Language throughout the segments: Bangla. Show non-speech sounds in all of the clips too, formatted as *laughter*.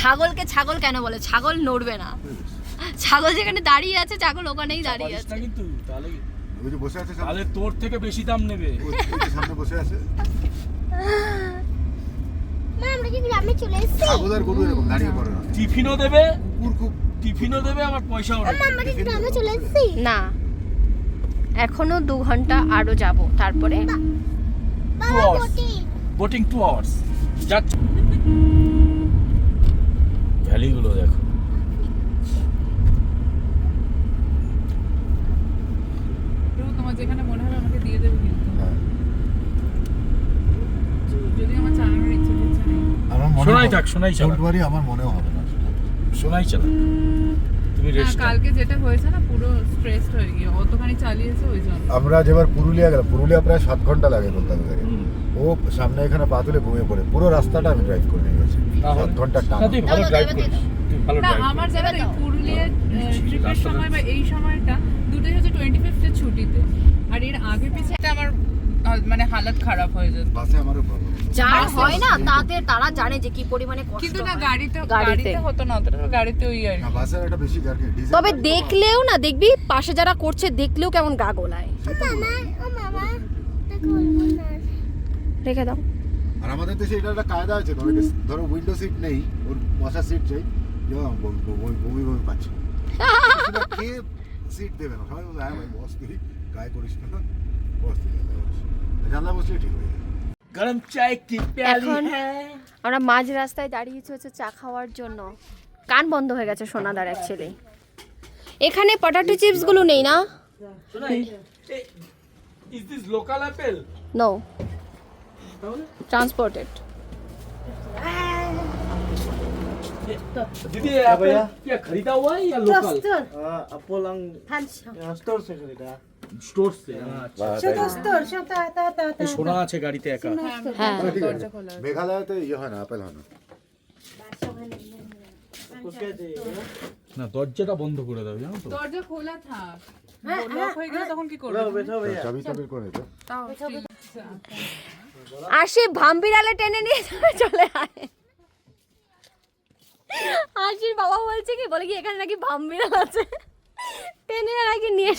ছাগলকে ছাগল কেন বলে? ছাগল নড়বে না। ছাগল যেখানে দাঁড়িয়ে আছে ছাগল ওখানেই দাঁড়িয়ে আছে। কিন্তু তাহলে ওই যে বসে আছে তাহলে তোর থেকে বেশি দাম নেবে। সামনে বসে আছে। মা আমরা কি গ্রামে চলে এসেছি। ছাগল আর গরু এরকম দাঁড়িয়ে পড়ে না। টিফিনও দেবে কুকুর টিফিনও দেবে আবার পয়সাও ও আমরা কি গ্রামে চলে এসেছি। না। এখনও দু ঘণ্টা আরও যাব তারপরে. বোটিং টু আওয়ার্স যাচ্ছে। ভ্যালিগুলো দেখো। তোমার যেখানে মনে হবে আমাকে দিয়ে দেবে কিন্তু। হ্যাঁ। যদি আমার চালানোর ইচ্ছে হচ্ছে আমার মনে শোনাই হবে- থাক, শোনাই চালাক। Don't আমার মনেও হবে না। শোনাই তুমি রেস্ট কালকে যেটা হয়েছে না পুরো স্ট্রেসড হয়ে গিয়ে অতখানি চালিয়েছে ওই জন্য। আমরা যেবার পুরুলিয়া গেলাম পুরুলিয়া প্রায় সাত ঘণ্টা লাগে কলকাতা থেকে ও সামনে এখানে পা তুলে ঘুমিয়ে পড়ে। পুরো রাস্তাটা আমি ড্রাইভ করে নিয়ে গেছি। সাত ঘণ্টার টানা। তুই ভালো দাও, দাও, ড্রাইভ করিস। না আমার জানা নেই পুরুলিয়ার ট্রিপের সময় বা এই সময়টা দুটোই হচ্ছে টোয়েন্টি ফিফথের ছুটিতে। আর এর আগে পিছিয়ে এটা আমার মানে হালত খারাপ হয়ে যেত। বাসে আমারও প্রবলেম যার হয় না তাতে তারা জানে যে কি পরিমাণে কষ্ট কিন্তু না গাড়িতে গাড়িতে। গাড়িতে হতো না অতটা গাড়িতে ওই আর বাসে একটা বেশি জার্নি তবে দেখলেও না দেখবি পাশে যারা করছে দেখলেও কেমন গা গোলায় মামা ও মামা তা বলব না। রেখে দাও। আর আমাদের দেশে এটা একটা কায়দা আছে ধরো ধরো উইন্ডো সিট নেই ওর বসার সিট চাই বমি বমি বমি পাচ্ছে। কে সিট দেবে? না সবাই বলে হ্যাঁ ভাই বস তুই গায়ে করিস না বস তুই জানলা বসলে ঠিক হয়ে যাবে। গরম চাই কি প্যালি এখন আমরা মাঝ রাস্তায় দাঁড়িয়েছি হচ্ছে চা খাওয়ার জন্য। কান বন্ধ হয়ে গেছে সোনাদার অ্যাকচুয়ালি এখানে পটাটো চিপসগুলো নেই না? Is this local apple no transported दीदी एप्पल क्या खरीदा हुआ है या लोकल अपोलो स्टोर से खरीदा স্টোর से আচ্ছা এই সোনা আছে গাড়িতে একা হ্যাঁ ঠিক আছে মেঘালয়তে ইয়ে হয় না আপেল হয় না उसके चाहिए না দরজাটা বন্ধ করে দাও জানো তো দরজা খোলা থাক লক হয়ে গেলে তখন কি করবে लो बैठो भैया চাবি চাবি করে তো আর সে ভাম্বিড়ালে টেনে নিয়ে *laughs* চলে আয়। আশির বাবা বলছে কি বলে কি এখানে নাকি ভাম্বিড়াল আছে। টেনে নাকি নিয়ে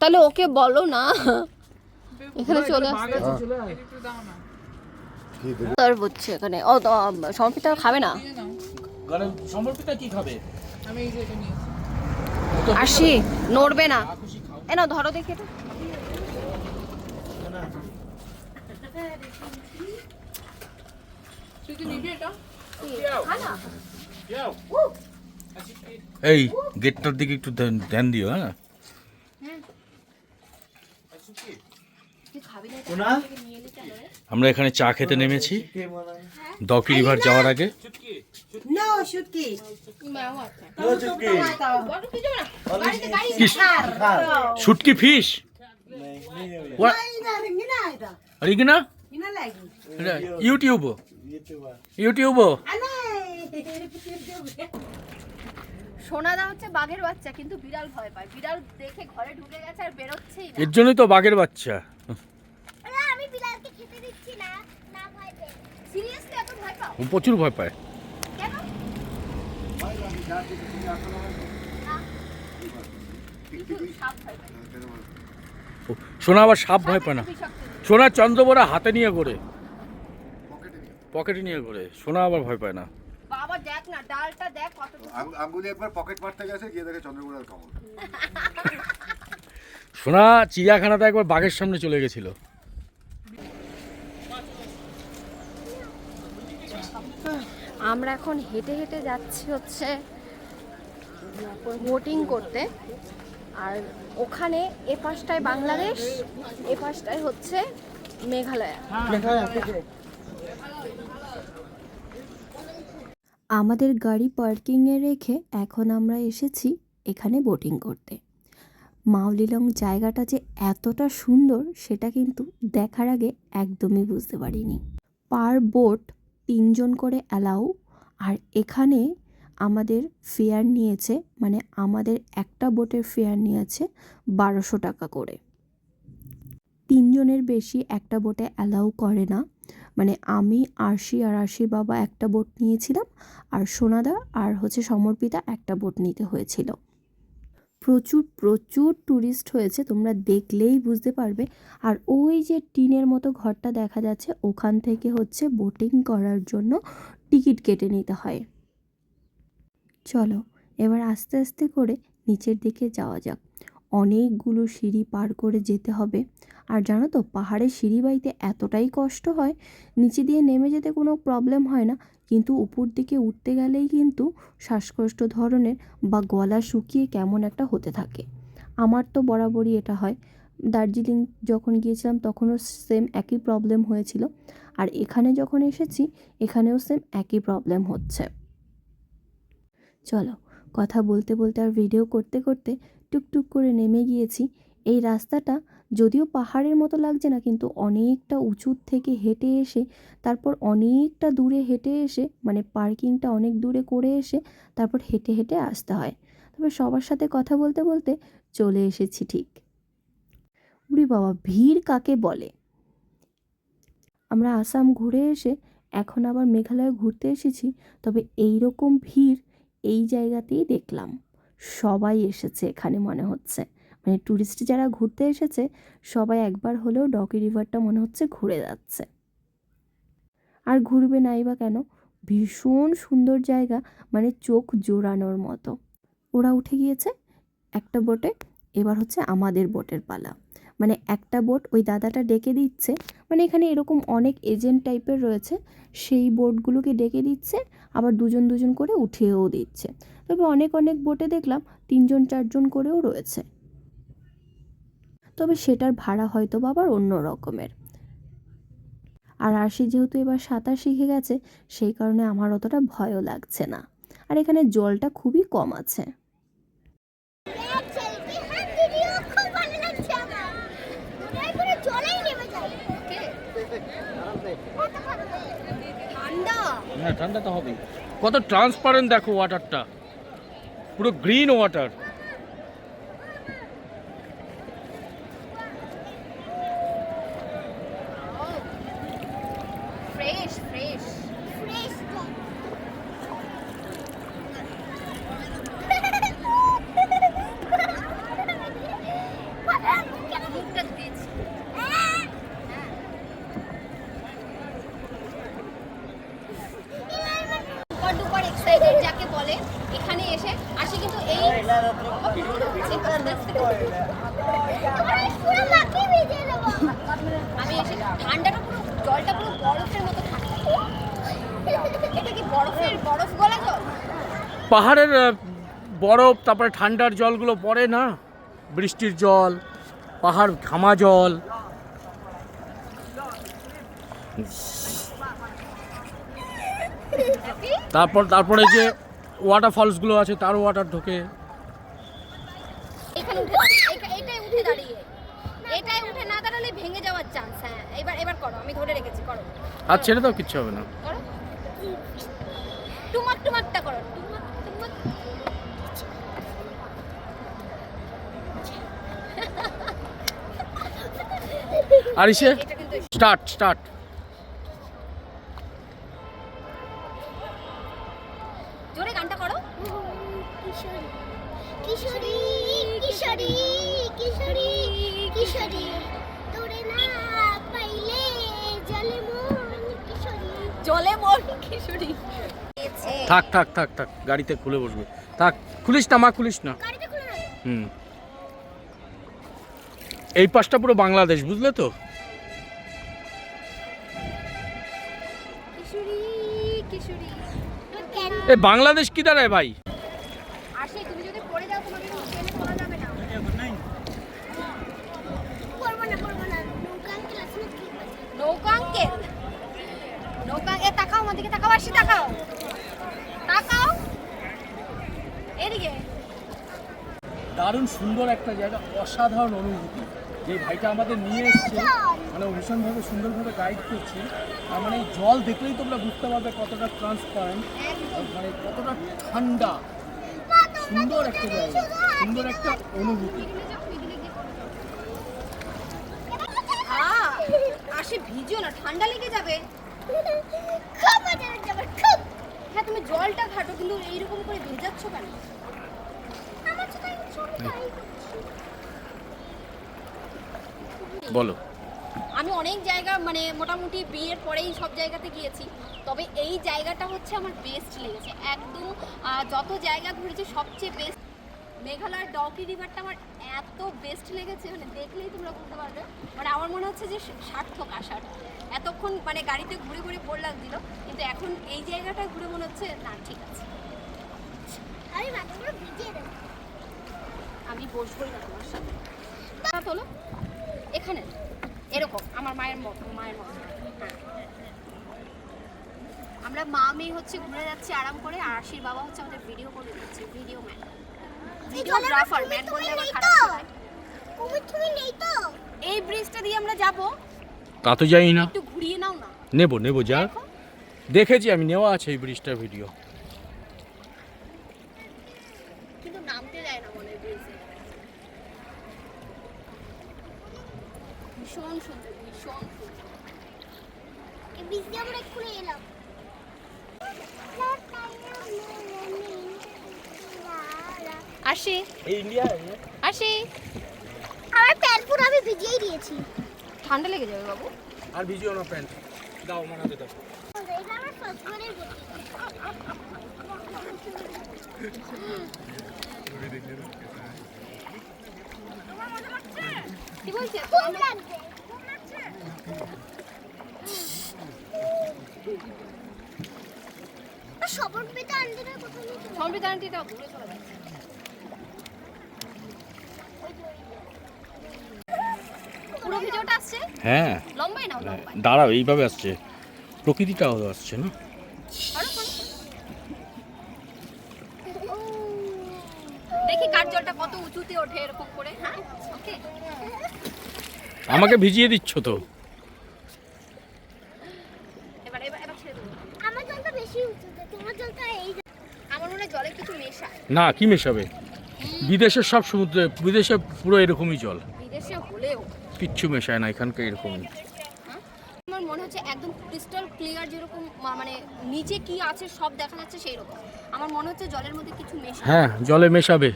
তাহলে ওকে বলো না। এখানে চলে আসছে আর এখানে? ও তো খাবে না? সম্পিতা কি খাবে? আসি নড়বে না। এনো ধরো দেখি এটা। এই গেটটার দিকে একটু ধ্যান দিও হ্যাঁ? আমরা এখানে চা খেতে নেমেছি। দকিরিভার যাওয়ার আগে। No No সোনাদা হচ্ছে বাঘের বাচ্চা কিন্তু বিড়াল ভয় পায় বিড়াল দেখে ঘরে ঢুকে গেছে আর বেরোচ্ছেই না এর জন্যই তো বাঘের বাচ্চা। আমি বিড়ালকে খেতে দিচ্ছি না না ভয় সিরিয়াসলি এত ভয় প্রচুর ভয় পায়। সোনা আবার সাপ ভয় পায় না। সোনা চন্দ্রবরা হাতে নিয়ে ঘোরে। পকেটে নিয়ে ঘোরে। সোনা আবার ভয় পায় না। বাবা দেখ না ডালটা দেখ কত আঙ্গুলি একবার পকেট মারতে গেছে গিয়ে দেখে কামড় সোনা চিড়িয়াখানাতে একবার বাঘের সামনে চলে গেছিল। আমরা এখন হেঁটে হেঁটে যাচ্ছি হচ্ছে বোটিং করতে। আর ওখানে এ পাশটায় বাংলাদেশ এ পাশটায় হচ্ছে মেঘালয়া। আমাদের গাড়ি পার্কিংয়ে রেখে এখন আমরা এসেছি এখানে বোটিং করতে। মাউলিলং জায়গাটা যে এতটা সুন্দর সেটা কিন্তু দেখার আগে একদমই বুঝতে পারিনি। পার বোট তিনজন করে অ্যালাউ, আর এখানে আমাদের ফেয়ার নিয়েছে মানে আমাদের একটা বোটের ফেয়ার নিয়েছে বারোশো টাকা করে। তিনজনের বেশি একটা বোটে অ্যালাউ করে না। মানে আমি, আরশি আর আরশি বাবা একটা বোট নিয়েছিলাম, আর সোনাদা আর হচ্ছে সমর্পিতা একটা বোট নিতে হয়েছিল। প্রচুর প্রচুর ট্যুরিস্ট হয়েছে, তোমরা দেখলেই বুঝতে পারবে। আর ওই যে টিনের মতো ঘরটা দেখা যাচ্ছে, ওখান থেকে হচ্ছে বোটিং করার জন্য টিকিট কেটে নিতে হয়। চলো, এবার আস্তে আস্তে করে নিচের দিকে যাওয়া যাক। অনেকগুলো সিঁড়ি পার করে যেতে হবে। আর জানো তো, পাহাড়ের সিঁড়ি বাইতে এতটাই কষ্ট হয়, নিচে দিয়ে নেমে যেতে কোনো প্রবলেম হয় না। কিন্তু উপর দিকে উঠতে গেলেই কিন্তু শ্বাসকষ্ট ধরনের বা গলা শুকিয়ে কেমন একটা হতে থাকে। আমার তো বরাবরই এটা হয়। দার্জিলিং যখন গিয়েছিলাম তখনও সেম একই প্রবলেম হয়েছিল। আর এখানে যখন এসেছি, এখানেও সেম একই প্রবলেম হচ্ছে। চলো, কথা বলতে বলতে আর ভিডিও করতে করতে টুকটুক করে নেমে গিয়েছি। এই রাস্তাটা যদিও পাহাড়ের মতো লাগছে না, কিন্তু অনেকটা উঁচুর থেকে হেঁটে এসে, তারপর অনেকটা দূরে হেঁটে এসে মানে পার্কিংটা অনেক দূরে করে এসে, তারপর হেঁটে হেঁটে আসতে হয়। তবে সবার সাথে কথা বলতে বলতে চলে এসেছি ঠিক। উরি বাবা, ভিড় কাকে বলে? আমরা আসাম ঘুরে এসে এখন আবার মেঘালয় ঘুরতে এসেছি, তবে এই রকম ভিড় এই জায়গাতেই দেখলাম। সবাই এসেছে এখানে মনে হচ্ছে। মানে ট্যুরিস্ট যারা ঘুরতে এসেছে, সবাই একবার হলেও ডকি রিভারটা মনে হচ্ছে ঘুরে যাচ্ছে। আর ঘুরবে নাই বা কেন? ভীষণ সুন্দর জায়গা মানে চোখ জোড়ানোর মতো। ওরা উঠে গিয়েছে একটা বোটে, এবার হচ্ছে আমাদের বোটের পালা। মানে একটা বোট ওই দাদাটা ডেকে দিচ্ছে মানে এখানে এরকম অনেক এজেন্ট টাইপের রয়েছে, সেই বোটগুলোকে ডেকে দিচ্ছে, আবার দুজন দুজন করে উঠিয়েও দিচ্ছে। তবে অনেক অনেক বোটে দেখলাম তিনজন চারজন করেও রয়েছে। তবে সেটার ভাড়া হয়তো আবার অন্য রকমের। আর আরশি যেহেতু এবার সাঁতার শিখে গেছে, সেই কারণে আমার অতটা ভয়ও লাগছে না। আর এখানে জলটা খুবই কম আছে। ঠান্ডা? হ্যাঁ তো হবেই। কত ট্রান্সপারেন্ট দেখো ওয়াটারটা পুরো green water fresh fresh fresh মুখটা দিয়েছি সুপার ডুপার এক্সাইটেড যাকে বলে এখানে এসে আসি কিন্তু এই পুরো মাকে ভিজে নেব আমি এসে ঠান্ডাটা পুরো জলটা পুরো বরফের মতো ঠান্ডা এটা কি বরফের বরফ গলা জল পাহাড়ের বরফ তারপরে ঠান্ডার জলগুলো পড়ে না? বৃষ্টির জল পাহাড় ঘামা জল। তারপর তারপরে যে ওয়াটার ফলসগুলো আছে তার ওয়াটার ঢোকে। এখানে এইটা- উঠে দাঁড়িয়ে। এটাই উঠে না দাঁড়ালে ভেঙে যাওয়ার চান্স হ্যাঁ। এবার এবার করো আমি ধরে রেখেছি করো। আর ছেড়ে দাও কিচ্ছু হবে না। করো। টুমাক টুমাকটা করো টুমাক টুমাক। আর ইসে স্টার্ট স্টার্ট জোরে গানটা করো। কিশোরী কিশোরী কিশোরী কিশোরী কিশোরী তোরে না পাইলে জলে মন কিশোরী। জলে মন কিশোরী। থাক থাক থাক থাক গাড়িতে খুলে বসবে। থাক খুলিস না মা খুলিস না। হুম। এই পাশটা পুরো বাংলাদেশ বুঝলে তো? কিশোরী কিশোরী কেন? এ বাংলাদেশ কি দাঁড়ায় ভাই আসে তুমি যদি পড়ে যাও তোমাকে কিন্তু ট্রেনে তোলা যাবে না করব না করব না নৌকা আঙ্কেল আছে না কি নৌকা আঙ্কেল নৌকা এ তাকাও আসি তাকাও। তাকাও। এদিকে। দারুণ সুন্দর একটা জায়গা অসাধারণ অনুভূতি। যে ভাইটা আমাদের নিয়ে এসছে মানে ভীষণভাবে সুন্দরভাবে গাইড করছে। আর মানে এই জল দেখলেই তোমরা বুঝতে পারবে কতটা ট্রান্সপারেন্ট মানে কতটা ঠান্ডা। সুন্দর একটা জায়গা সুন্দর একটা অনুভূতি। এদিকে এদিকে করো। ভিজিও না ঠান্ডা লেগে যাবে। খুব মজা লাগছে আমার খুব। হ্যাঁ তুমি জলটা ঘাটো কিন্তু এইরকম করে ভেজাচ্ছ কেন? আমার তাই বলো। আমি অনেক জায়গা মানে মোটামুটি বিয়ের পরেই সব জায়গাতে গিয়েছি তবে এই জায়গাটা হচ্ছে আমার বেস্ট লেগেছে। একদম যত জায়গা ঘুরেছি সবচেয়ে বেস্ট মেঘালয়ের ডকি রিভারটা আমার এত বেস্ট লেগেছে মানে দেখলেই তোমরা বুঝতে পারবে। মানে আমার মনে হচ্ছে যে সার্থক আসার এতক্ষণ মানে গাড়িতে ঘুরে ঘুরে বোর লাগছিল কিন্তু এখন এই জায়গাটা ঘুরে মনে হচ্ছে না ঠিক আছে। আমি মাথাগুলো ভিজিয়ে দেবো। আমি বসবোই না তোমার সাথে। তা এখানে এরকম আমার মায়ের মত মায়ের মতো। হ্যাঁ। আমরা মা মেয়ে হচ্ছে ঘুরে যাচ্ছি আরাম করে আর আশির বাবা হচ্ছে আমাদের ভিডিও করে দিচ্ছে ভিডিও ম্যান ভিডিওগ্রাফার ম্যান বললে আবার নেই খারাপ? শোনায়। তুমি নেই তো? এই ব্রিজটা দিয়ে আমরা যাব। তা তো যাই না। একটু ঘুরিয়ে নাও না। নেব নেব দেখো। দেখেছি আমি নেওয়া আছে এই ব্রিজটার ভিডিও কিন্তু নামতে দেয় না মনে ব্রিজে। ভীষণ সুন্দর ভীষণ সুন্দর। এই বীজ দিয়ে আমরা এক্ষুনি এলাম। আসি। ইন্ডিয়া আসি। আমার প্যান্ট পুরো আমি ভিজিয়েই দিয়েছি। ঠান্ডা লেগে যাবে বাবু। আর ভিজিও না প্যান্ট। দাও সবসময়ের গতি কি বলছে? আনতে না কোথাও নিয়ে আন্টিটা ঘুরে চলে যাচ্ছে পুরো ভিডিওটা আসছে? হ্যাঁ। লম্বাই নাও লম্বাই। দাঁড়াও এইভাবে আসছে। প্রকৃতিটাও আসছে না? দেখি কার জলটা কত উঁচুতে ওঠে এরকম করে হ্যাঁ? ওকে আমাকে ভিজিয়ে দিচ্ছ তো। এবার এবার এবার ছেড়ে দেবো। আমার জলটা বেশি উঁচুতে তোমার জলটা এই আমার হয় জলে কিছু মেশায়। না কি মেশাবে? বিদেশের সব সমুদ্রে বিদেশে পুরো এরকমই জল। বিদেশে হলেও। কিচ্ছু মেশায় না এখানকার এরকমই আমার মনে হচ্ছে একদম ক্রিস্টাল ক্লিয়ার যেরকম মানে নিচে কি আছে সব দেখা যাচ্ছে সেই রকম আমার মনে হচ্ছে জলের মধ্যে কিছু মেশায় হ্যাঁ জলে মেশাবে।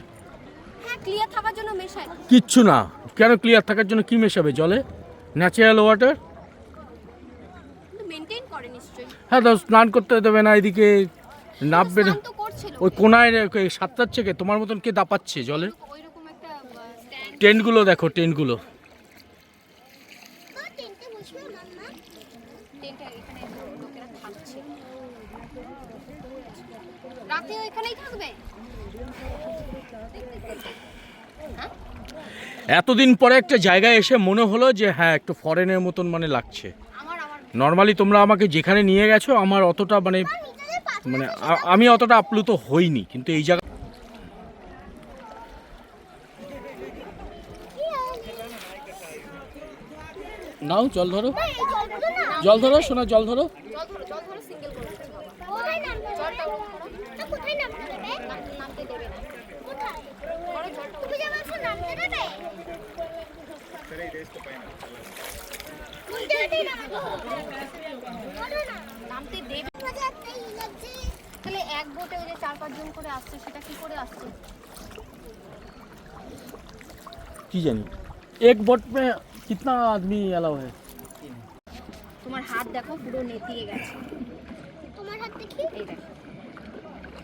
হ্যাঁ ক্লিয়ার থাকার জন্য মেশায়। কিচ্ছু না। কেন ক্লিয়ার থাকার জন্য কি মেশাবে জলে? ন্যাচারাল ওয়াটার মেনটেন করে নিশ্চয়ই। হ্যাঁ তো স্নান করতে দেবে না এদিকে নামবে না। ওই কোনায় রে- সাতটাচ্ছে কে? তোমার মতন কে দাপাচ্ছে জলে? টেন্টগুলো দেখো টেন্টগুলো। রাতে এখানেই থাকবে? হ্যাঁ? এতদিন পরে একটা জায়গায় এসে মনে হলো যে হ্যাঁ একটু ফরেনের মতন মানে লাগছে। নর্মালি তোমরা আমাকে যেখানে নিয়ে গেছো আমার অতটা মানে মানে আমি অতটা আপ্লুত হইনি কিন্তু এই জায়গা নাও জল ধরো জল ধরো শোনা জল ধরো কোথায় নামতে জলটা ওরকম করো তা কোথায় নামতে দেবে নাম- নামতে দেবে না কোথায় করো জলটা তুমি যে আমাকে নামতে দেবে উল্টে উল্টে নামবো বলো না নামতে দেবে মজা একটাই লাগছে তাহলে এক বোটে ওই যে চার পাঁচজন করে আসছে সেটা কি করে আসছে কি জানি এক बोट में कितना आदमी अलाउ है তোমার হাত দেখো পুরো নেতিয়ে গেছে তোমার হাত দেখি এই দেখো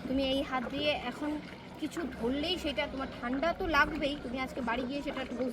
তুমি এই হাত দিয়ে এখন কিছু ধরলেই সেটা তোমার ঠান্ডা তো লাগবেই তুমি আজকে বাড়ি গিয়ে সেটা একটু বুঝ-